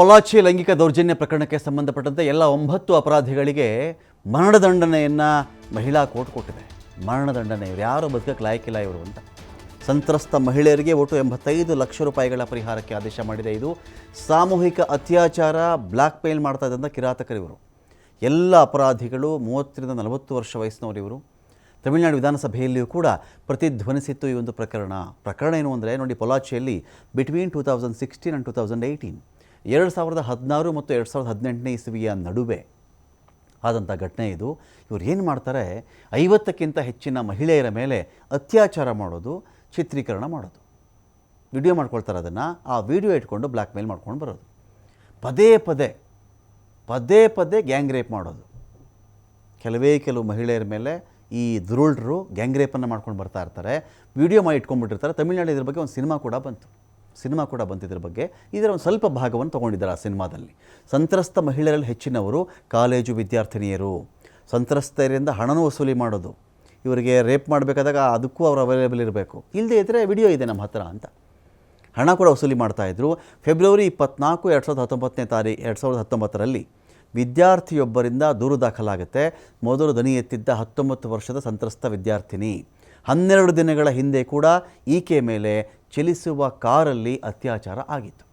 ಪೊಲಾಚಿ ಲೈಂಗಿಕ ದೌರ್ಜನ್ಯ ಪ್ರಕರಣಕ್ಕೆ ಸಂಬಂಧಪಟ್ಟಂತೆ ಎಲ್ಲ ಒಂಬತ್ತು ಅಪರಾಧಿಗಳಿಗೆ ಮರಣದಂಡನೆಯನ್ನು ಮಹಿಳಾ ಕೋರ್ಟ್ ಕೊಟ್ಟಿದೆ. ಮರಣದಂಡನೆ, ಇವರು ಯಾರು ಬದುಕಕ್ಕೆ ಲಾಯಕಿಲ್ಲ ಇವರು ಅಂತ. ಸಂತ್ರಸ್ತ ಮಹಿಳೆಯರಿಗೆ ಒಟ್ಟು ಎಂಬತ್ತೈದು ಲಕ್ಷ ರೂಪಾಯಿಗಳ ಪರಿಹಾರಕ್ಕೆ ಆದೇಶ ಮಾಡಿದೆ ಇದು. ಸಾಮೂಹಿಕ ಅತ್ಯಾಚಾರ ಬ್ಲ್ಯಾಕ್ ಮೇಲ್ ಮಾಡ್ತಾ ಇದ್ದಂಥ ಕಿರಾತಕರು ಇವರು. ಎಲ್ಲ ಅಪರಾಧಿಗಳು ಮೂವತ್ತರಿಂದ ನಲವತ್ತು ವರ್ಷ ವಯಸ್ಸಿನವರು ಇವರು. ತಮಿಳುನಾಡು ವಿಧಾನಸಭೆಯಲ್ಲಿಯೂ ಕೂಡ ಪ್ರತಿಧ್ವನಿಸಿತ್ತು ಈ ಒಂದು ಪ್ರಕರಣ. ಪ್ರಕರಣ ಏನು ಅಂದರೆ ನೋಡಿ, ಪೊಲಾಚಿಯಲ್ಲಿ between two thousand sixteen and two thousand eighteen ಎರಡು ಸಾವಿರದ ಹದಿನಾರು ಮತ್ತು ಎರಡು ಸಾವಿರದ ಹದಿನೆಂಟನೇ ಇಸವಿಯ ನಡುವೆ ಆದಂಥ ಘಟನೆ ಇದು. ಇವ್ರು ಏನು ಮಾಡ್ತಾರೆ, ಐವತ್ತಕ್ಕಿಂತ ಹೆಚ್ಚಿನ ಮಹಿಳೆಯರ ಮೇಲೆ ಅತ್ಯಾಚಾರ ಮಾಡೋದು, ಚಿತ್ರೀಕರಣ ಮಾಡೋದು. ವಿಡಿಯೋ ಮಾಡ್ಕೊಳ್ತಾರೆ ಅದನ್ನು. ಆ ವಿಡಿಯೋ ಇಟ್ಕೊಂಡು ಬ್ಲ್ಯಾಕ್ ಮೇಲ್ ಮಾಡ್ಕೊಂಡು ಬರೋದು. ಪದೇ ಪದೇ ಪದೇ ಪದೇ ಗ್ಯಾಂಗ್ ರೇಪ್ ಮಾಡೋದು. ಕೆಲವೇ ಕೆಲವು ಮಹಿಳೆಯರ ಮೇಲೆ ಈ ದುರುಳ್ರು ಗ್ಯಾಂಗ್ ರೇಪನ್ನು ಮಾಡ್ಕೊಂಡು ಬರ್ತಾ ಇರ್ತಾರೆ. ವಿಡಿಯೋ ಮಾಡಿ ಇಟ್ಕೊಂಡ್ಬಿಟ್ಟಿರ್ತಾರೆ. ತಮಿಳ್ನಾಡು ಇದ್ರ ಬಗ್ಗೆ ಒಂದು ಸಿನಿಮಾ ಕೂಡ ಬಂತು. ಸಿನಿಮಾ ಕೂಡ ಬಂದಿದ್ದರ ಬಗ್ಗೆ ಇದರ ಒಂದು ಸ್ವಲ್ಪ ಭಾಗವನ್ನು ತೊಗೊಂಡಿದ್ದಾರೆ ಆ ಸಿನಿಮಾದಲ್ಲಿ. ಸಂತ್ರಸ್ತ ಮಹಿಳೆಯರಲ್ಲಿ ಹೆಚ್ಚಿನವರು ಕಾಲೇಜು ವಿದ್ಯಾರ್ಥಿನಿಯರು. ಸಂತ್ರಸ್ತರಿಂದ ಹಣನೂ ವಸೂಲಿ ಮಾಡೋದು. ಇವರಿಗೆ ರೇಪ್ ಮಾಡಬೇಕಾದಾಗ ಅದಕ್ಕೂ ಅವರು ಅವೈಲೇಬಲ್ ಇರಬೇಕು. ಇಲ್ಲದೇ ಇದ್ದರೆ ವಿಡಿಯೋ ಇದೆ ನಮ್ಮ ಹತ್ರ ಅಂತ. ಹಣ ಕೂಡ ವಸೂಲಿ ಮಾಡ್ತಾಯಿದ್ರು ಫೆಬ್ರವರಿ ಇಪ್ಪತ್ನಾಲ್ಕು ಎರಡು ಸಾವಿರದ ಹತ್ತೊಂಬತ್ತನೇ ತಾರೀಕು ಎರಡು ಸಾವಿರದ ಹತ್ತೊಂಬತ್ತರಲ್ಲಿ ವಿದ್ಯಾರ್ಥಿಯೊಬ್ಬರಿಂದ ದೂರು ದಾಖಲಾಗುತ್ತೆ. ಮೊದಲು ದನಿ ಎತ್ತಿದ್ದ ಹತ್ತೊಂಬತ್ತು ವರ್ಷದ ಸಂತ್ರಸ್ತ ವಿದ್ಯಾರ್ಥಿನಿ. ಹನ್ನೆರಡು ದಿನಗಳ ಹಿಂದೆ ಕೂಡ ಈಕೆ ಮೇಲೆ ಚಲಿಸುವ ಕಾರಲ್ಲಿ ಅತ್ಯಾಚಾರ ಆಗಿತ್ತು.